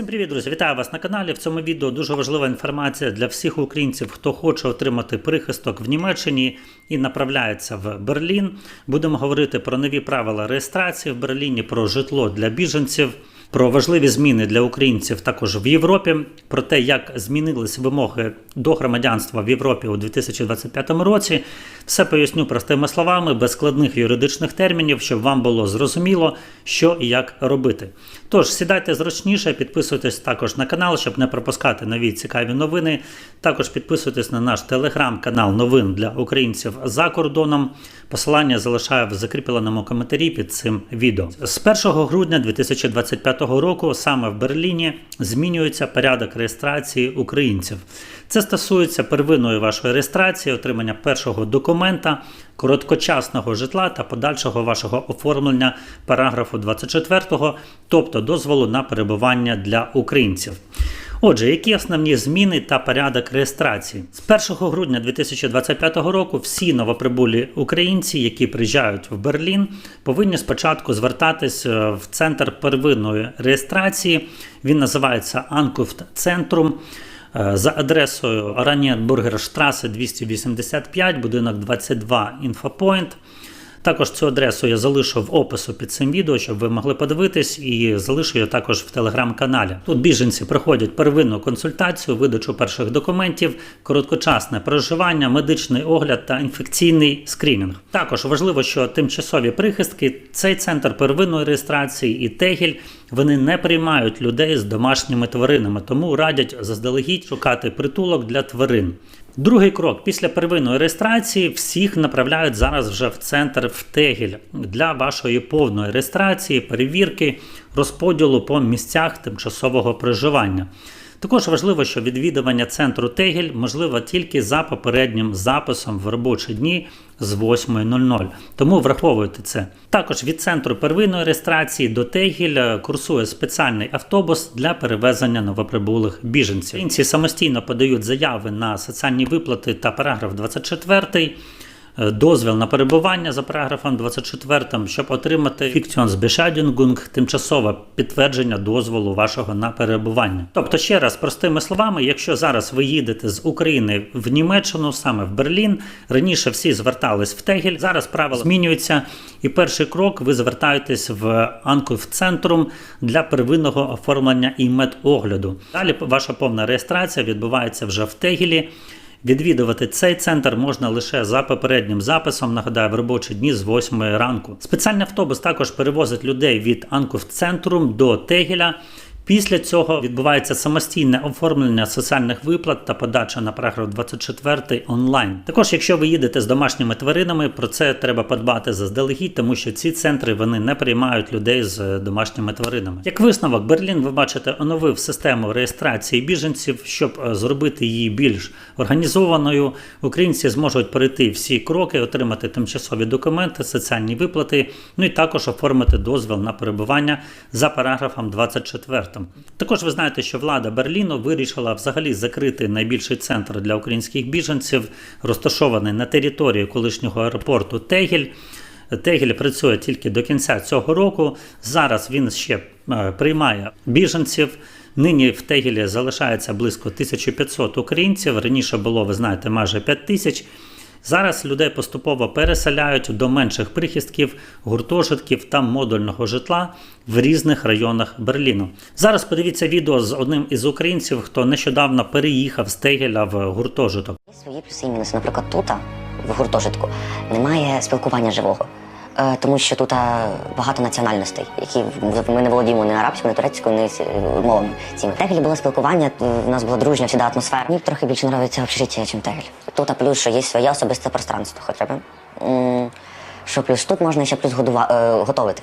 Всім привіт, друзі! Вітаю вас на каналі. В цьому відео дуже важлива інформація для всіх українців, хто хоче отримати прихисток в Німеччині і направляється в Берлін. Будемо говорити про нові правила реєстрації в Берліні, про житло для біженців. Про важливі зміни для українців також в Європі, про те, як змінились вимоги до громадянства в Європі у 2025 році, все поясню простими словами, без складних юридичних термінів, щоб вам було зрозуміло, що і як робити. Тож сідайте зручніше, підписуйтесь також на канал, щоб не пропускати нові цікаві новини. Також підписуйтесь на наш телеграм-канал новин для українців за кордоном. Посилання залишаю в закріпленому коментарі під цим відео. З 1 грудня 2025 року саме в Берліні змінюється порядок реєстрації українців. Це стосується первинної вашої реєстрації, отримання першого документа, короткочасного житла та подальшого вашого оформлення параграфу 24, тобто дозволу на перебування для українців. Отже, які основні зміни та порядок реєстрації з 1 грудня 2025 року всі новоприбулі українці, які приїжджають в Берлін, повинні спочатку звертатись е, в центр первинної реєстрації. Він називається Анкуфт Центрум. Е, За адресою Ораніенбургерштрасе 285, будинок 22 Інфопойнт. Також цю адресу я залишу в опису під цим відео, щоб ви могли подивитись, і залишу я також в телеграм-каналі. Тут біженці проходять первинну консультацію, видачу перших документів, короткочасне проживання, медичний огляд та інфекційний скринінг. Також важливо, що тимчасові прихистки, цей центр первинної реєстрації і Тегіль вони не приймають людей з домашніми тваринами, тому радять заздалегідь шукати притулок для тварин. Другий крок після первинної реєстрації всіх направляють зараз вже в центр в Тегіль для вашої повної реєстрації, перевірки, розподілу по місцях тимчасового проживання. Також важливо, що відвідування центру Тегіль можливо тільки за попереднім записом в робочі дні з 8.00. Тому враховуйте це. Також від центру первинної реєстрації до Тегіль е, курсує спеціальний автобус для перевезення новоприбулих біженців. Українці самостійно подають заяви на соціальні виплати та параграф 24 дозвіл на перебування за параграфом 24, щоб отримати фікціонсбешадінгунг, тимчасове підтвердження дозволу вашого на перебування. Тобто, ще раз простими словами, якщо зараз ви їдете з України в Німеччину, саме в Берлін, раніше всі звертались в Тегель, зараз правила змінюються, і перший крок ви звертаєтесь в Анкув-центрум для первинного оформлення і медогляду. Далі ваша повна реєстрація відбувається вже в Тегелі. Відвідувати цей центр можна лише за попереднім записом. Нагадаю, в робочі дні з 8 ранку. Спеціальний автобус також перевозить людей від Анкув-центрум до Тегеля. Після цього відбувається самостійне оформлення соціальних виплат та подача на параграф 24 онлайн. Також, якщо ви їдете з домашніми тваринами, про це треба подбати заздалегідь, тому що ці центри вони не приймають людей з домашніми тваринами. Як висновок, Берлін, ви бачите, оновив систему реєстрації біженців, щоб е, зробити її більш організованою. Українці зможуть перейти всі кроки, отримати тимчасові документи, соціальні виплати, ну і також оформити дозвіл на перебування за параграфом 24. Також ви знаєте, що влада Берліну вирішила взагалі закрити найбільший центр для українських біженців, розташований на території колишнього аеропорту Тегель. Тегель працює тільки до кінця цього року. Зараз він ще е, приймає біженців. Нині в Тегелі залишається близько 1500 українців. Раніше було, ви знаєте, майже 5000. Зараз людей поступово переселяють до менших прихистків, гуртожитків та модульного житла в різних районах Берліну. Зараз подивіться відео з одним із українців, хто нещодавно переїхав з Тегеля в гуртожиток. Свої плюси і мінуси. Наприклад, тут, в гуртожитку, немає спілкування живого. Е, Тому що тут е, багато національностей, які ми не володіємо ні арабською, ні турецькою, ні е, мовами. цими. Тегелі було спілкування, в нас була дружня всіда атмосфера. Мені трохи більше подобається общежиття, ніж Тегель. Тут плюс, що є своє особисте пространство хоча б. Що плюс тут можна ще плюс годува, готовити.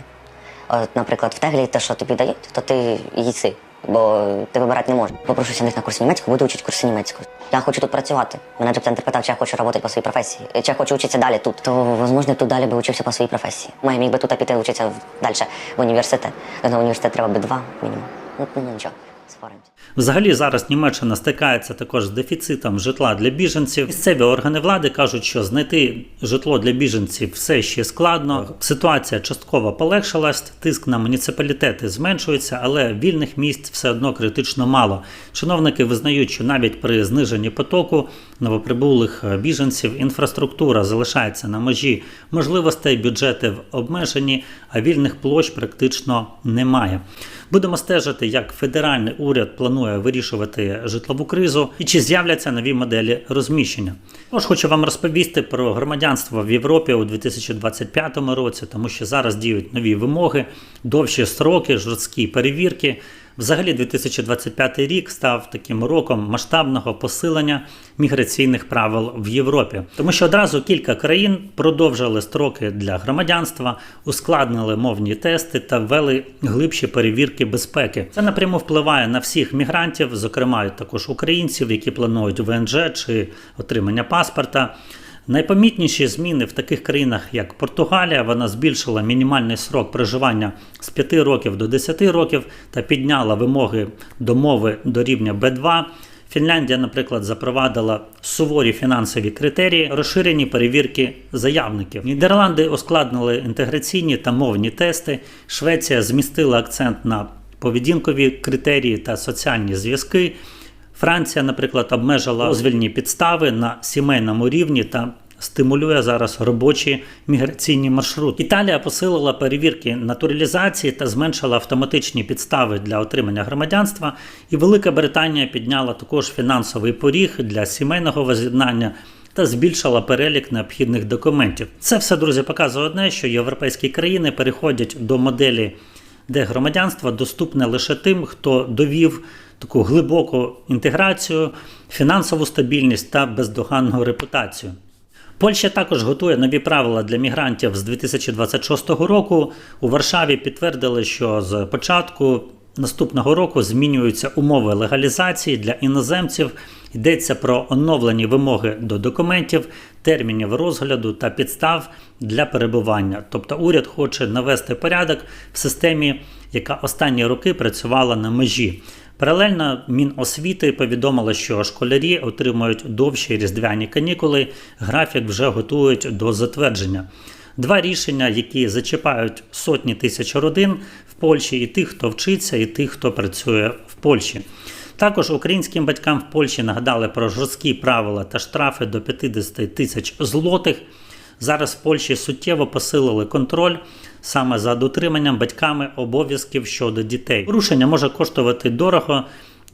От, наприклад, в Теглі те, що тобі дають, то ти їси, бо ти вибирати не можеш. Попрошуся них на курси німецького, буду вчити курси німецького. Я хочу тут працювати. Мене джоб-центр питав, чи я хочу працювати по своїй професії, чи я хочу вчитися далі тут. То, можливо, тут далі би вчився по своїй професії. Має міг би тут піти вчитися далі в університет. На університет треба би два мінімум. Ну, ну нічого. Споримося. Взагалі зараз Німеччина стикається також з дефіцитом житла для біженців. Місцеві органи влади кажуть, що знайти житло для біженців все ще складно. Ситуація частково полегшилась, тиск на муніципалітети зменшується, але вільних місць все одно критично мало. Чиновники визнають, що навіть при зниженні потоку новоприбулих е, біженців інфраструктура залишається на межі можливостей, бюджети обмежені, а вільних площ практично немає. Будемо стежити, як федеральний уряд планує вирішувати житлову кризу і чи з'являться нові моделі розміщення. Тож хочу вам розповісти про громадянство в Європі у 2025 році, тому що зараз діють нові вимоги, довші строки, жорсткі перевірки. Взагалі, 2025 рік став таким роком масштабного посилення міграційних правил в Європі, тому що одразу кілька країн продовжили строки для громадянства, ускладнили мовні тести та ввели глибші перевірки безпеки. Це напряму впливає на всіх мігрантів, зокрема також українців, які планують ВНЖ чи отримання паспорта. Найпомітніші зміни в таких країнах, як Португалія, вона збільшила мінімальний срок проживання з 5 років до 10 років та підняла вимоги до мови до рівня Б2. Фінляндія, наприклад, запровадила суворі фінансові критерії, розширені перевірки заявників. Нідерланди ускладнили інтеграційні та мовні тести. Швеція змістила акцент на поведінкові критерії та соціальні зв'язки. Франція, наприклад, обмежила дозвільні підстави на сімейному рівні та стимулює зараз робочі міграційні маршрути. Італія посилила перевірки натуралізації та зменшила автоматичні підстави для отримання громадянства. І Велика Британія підняла також фінансовий поріг для сімейного воз'єднання. Та збільшила перелік необхідних документів. Це все, друзі, показує одне, що європейські країни переходять до моделі, де громадянство доступне лише тим, хто довів таку глибоку інтеграцію, фінансову стабільність та бездоганну репутацію. Польща також готує нові правила для мігрантів з 2026 року. У Варшаві підтвердили, що з початку наступного року змінюються умови легалізації для іноземців. Йдеться про оновлені вимоги до документів, термінів розгляду та підстав для перебування. Тобто уряд хоче навести порядок в системі, яка останні роки працювала на межі. Паралельно Міносвіти повідомило, що школярі отримують довші різдвяні канікули. Графік вже готують до затвердження. Два рішення, які зачіпають сотні тисяч родин в Польщі, і тих, хто вчиться, і тих, хто працює в Польщі. Також українським батькам в Польщі нагадали про жорсткі правила та штрафи до 50 тисяч злотих. Зараз в Польщі суттєво посилили контроль саме за дотриманням батьками обов'язків щодо дітей. Порушення може коштувати дорого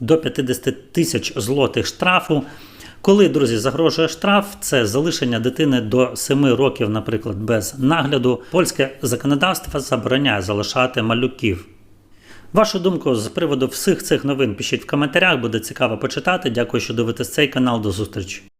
до 50 тисяч злотих штрафу. Коли, друзі, загрожує штраф, це залишення дитини до 7 років, наприклад, без нагляду. Польське законодавство забороняє залишати малюків. Вашу думку з приводу всіх цих новин пишіть в коментарях, буде цікаво почитати. Дякую, що дивитесь цей канал. До зустрічі.